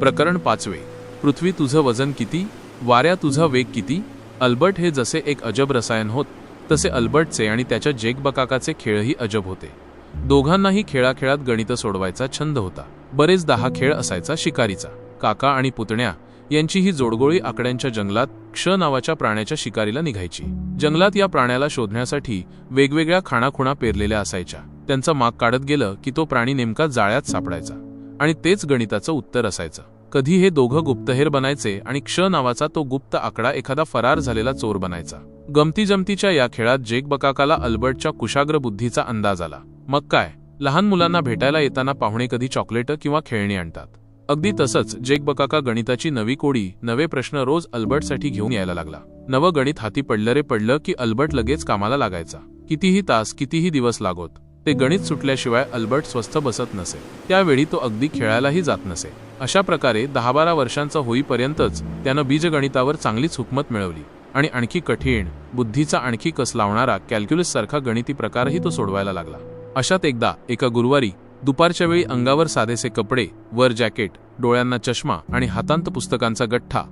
प्रकरण पाचवे. पृथ्वी तुझं वजन किती? वाऱ्या तुझा वेग किती? अल्बर्ट हे जसे एक अजब रसायन होत तसे अल्बर्टचे आणि त्याच्या जेकबकाकाचे खेळही अजब होते. दोघांनाही खेळाखेळात गणितं सोडवायचा छंद होता. बरेच दहा खेळ असायचा शिकारीचा. काका आणि पुतण्या यांची ही जोडगोळी आकड्यांच्या जंगलात क्ष नावाच्या प्राण्याच्या शिकारीला निघायची. जंगलात या प्राण्याला शोधण्यासाठी वेगवेगळ्या खाणाखुणा पेरलेल्या असायच्या. त्यांचं माग काढत गेलं की तो प्राणी नेमका जाळ्यात सापडायचा. आणि तेच गणिताचं उत्तर असायचं. कधी हे दोघं गुप्तहेर बनायचे आणि क्ष नावाचा तो गुप्त आकडा एखादा फरार झालेला चोर बनायचा. गमती जमतीच्या या खेळात जेक बकाकाला अल्बर्टच्या कुशाग्र बुद्धीचा अंदाज आला. मग काय? लहान मुलांना भेटायला येताना पाहुणे कधी चॉकलेट किंवा खेळणी आणतात? अगदी तसंच जेक बकाका गणिताची नवी कोडी नवे प्रश्न रोज अल्बर्टसाठी घेऊन यायला लागला. नवं गणित हाती पडलं रे पडलं की अल्बर्ट लगेच कामाला लागायचा. कितीही तास कितीही दिवस लागोत. ते गणित सुटल्याशिवाय अल्बर्ट स्वस्थ बसत नसे. त्यावेळी तो अगदी खेळायलाही जात नसे. अशा प्रकारे दहा बारा वर्षांचा होईपर्यंतच त्यानं बीजगणितावर चांगलीच हुकमत मिळवली आणि आणखी कठीण बुद्धीचा आणखी कस लावणारा कॅल्क्युलस सारखा गणिती प्रकारही तो सोडवायला लागला. अशात एकदा एका गुरुवारी दुपारच्या वेळी अंगावर साधेसे कपडे वर जॅकेट डोळ्यांना चष्मा आणि हातांत पुस्तकांचा गठ्ठा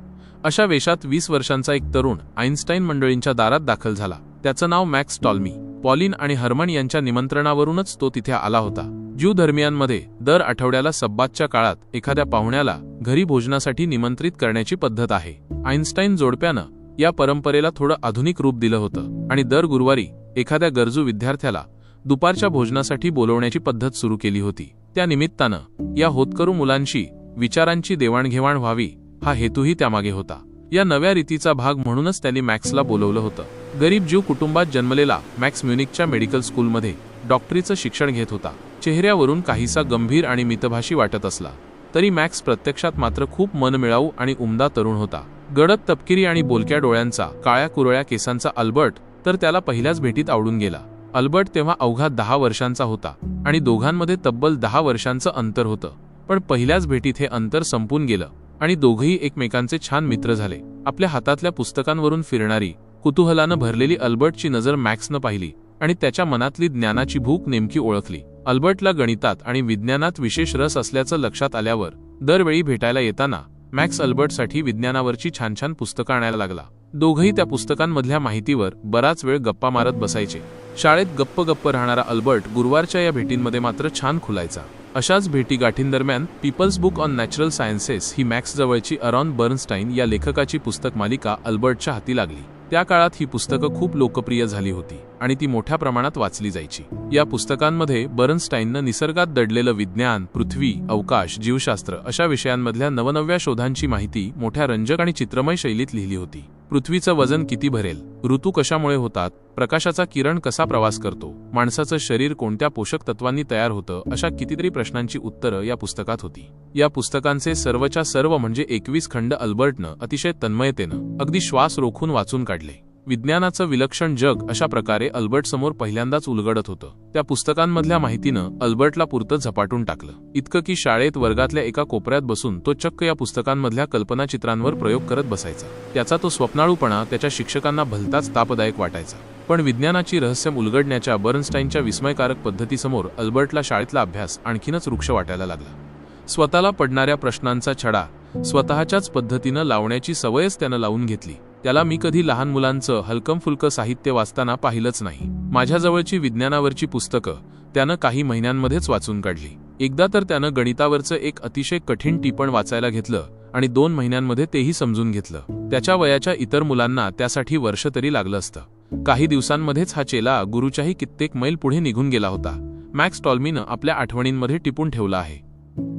अशा वेशात वीस वर्षांचा एक तरुण आईन्स्टाईन मंडळींच्या दारात दाखल झाला. त्याचं नाव मॅक्स टॉल्मी. पॉलिन आणि हर्मन यांच्या निमंत्रणावरूनच तो तिथे आला होता. ज्यू धर्मियांमध्ये दर आठवड्याला सब्बातच्या काळात एखाद्या पाहुण्याला घरी भोजनासाठी निमंत्रित करण्याची पद्धत आहे. आईन्स्टाईन जोडप्यानं या परंपरेला थोडं आधुनिक रूप दिलं होतं आणि दर गुरुवारी एखाद्या गरजू विद्यार्थ्याला दुपारच्या भोजनासाठी बोलवण्याची पद्धत सुरू केली होती. त्या निमित्तानं या होतकरू मुलांशी विचारांची देवाणघेवाण व्हावी हा हेतूही त्यामागे होता. या नव्या रीतीचा भाग म्हणूनच त्यांनी मॅक्सला बोलवलं होतं. गरीब जीव कुटुंबात जन्मलेला मॅक्स म्युनिकच्या मेडिकल स्कूलमध्ये डॉक्टरीचं शिक्षण घेत होता. चेहऱ्यावरून काहीसा गंभीर आणि मितभाषी वाटत असला तरी मॅक्स प्रत्यक्षात मात्र खूप मनमिळाऊ आणि उमदा तरुण होता. गडद तपकिरी आणि बोलक्या डोळ्यांचा काळ्या कुरळ्या केसांचा अल्बर्ट तर त्याला पहिल्याच भेटीत आवडून गेला. अल्बर्ट तेव्हा अवघा दहा वर्षांचा होता आणि दोघांमध्ये तब्बल दहा वर्षांचं अंतर होतं. पण पहिल्याच भेटीत हे अंतर संपून गेलं आणि दोघंही एकमेकांचे छान मित्र झाले. आपल्या हातातल्या पुस्तकांवरून फिरणारी कुतूहलानं भरलेली अल्बर्टची नजर मॅक्सनं पाहिली आणि त्याच्या मनातली ज्ञानाची भूक नेमकी ओळखली. अल्बर्टला गणितात आणि विज्ञानात विशेष रस असल्याचं लक्षात आल्यावर दरवेळी भेटायला येताना मॅक्स अल्बर्टसाठी विज्ञानावरची छान छान पुस्तकं आणायला लागला. दोघंही त्या पुस्तकांमधल्या माहितीवर बराच वेळ गप्पा मारत बसायचे. शाळेत गप्प गप्प राहणारा अल्बर्ट गुरुवारच्या या भेटींमध्ये मात्र छान खुलायचा. अशाच भेटी गाठींदरम्यान people's book on natural sciences he Max जवळची अरॉन बर्नस्टाईन या लेखकाची पुस्तक मालिका अल्बर्टच्या हाती लागली. त्या काळात ही पुस्तकं खूप लोकप्रिय झाली होती आणि ती मोठ्या प्रमाणात वाचली जायची. या पुस्तकांमध्ये बर्नस्टाईननं निसर्गात दडलेलं विज्ञान पृथ्वी अवकाश जीवशास्त्र अशा विषयांमधल्या नवनव्या शोधांची माहिती मोठ्या रंजक आणि चित्रमय शैलीत लिहिली होती. पृथ्वीचं वजन किती भरेल? ऋतू कशामुळे होतात? प्रकाशाचा किरण कसा प्रवास करतो? माणसाचं शरीर कोणत्या पोषक तत्वांनी तयार होतं? अशा कितीतरी प्रश्नांची उत्तरं या पुस्तकात होती. या पुस्तकांचे सर्वच्या सर्व म्हणजे एकवीस खंड अल्बर्टनं अतिशय तन्मयतेनं अगदी श्वास रोखून वाचून काढले. विज्ञानाचं विलक्षण जग अशा प्रकारे अल्बर्ट समोर पहिल्यांदाच उलगडत होतं. त्या पुस्तकांमधल्या माहितीनं अल्बर्टला पुरतं झपाटून टाकलं. इतकं की शाळेत वर्गातल्या एका कोपऱ्यात बसून तो चक्क या पुस्तकांमधल्या कल्पनाचित्रांवर प्रयोग करत बसायचा. त्याचा तो स्वप्नाळूपणा त्याच्या शिक्षकांना भलताच तापदायक वाटायचा. पण विज्ञानाची रहस्य उलगडण्याच्या बर्नस्टाईनच्या विस्मयकारक पद्धतीसमोर अल्बर्टला शाळेतला अभ्यास आणखीनच वृक्ष वाटायला लागला. स्वतःला पडणाऱ्या प्रश्नांचा छडा स्वतःच्याच पद्धतीनं लावण्याची सवयच त्यानं लावून घेतली. त्याला मी कधी लहान मुलांचं हलकम फुलकं साहित्य वाचताना पाहिलंच नाही. माझ्याजवळची विज्ञानावरची पुस्तकं त्यानं काही महिन्यांमध्येच वाचून काढली. एकदा तर त्यानं गणितावरचं एक अतिशय कठीण टिपण वाचायला घेतलं आणि दोन महिन्यांमध्ये तेही समजून घेतलं. त्याच्या वयाच्या इतर मुलांना त्यासाठी वर्ष तरी लागलं असतं. काही दिवसांमध्येच हा चेला गुरुच्याही कित्येक मैल पुढे निघून गेला होता. मॅक्स टॉल्मीनं आपल्या आठवणींमध्ये टिपून ठेवला आहे.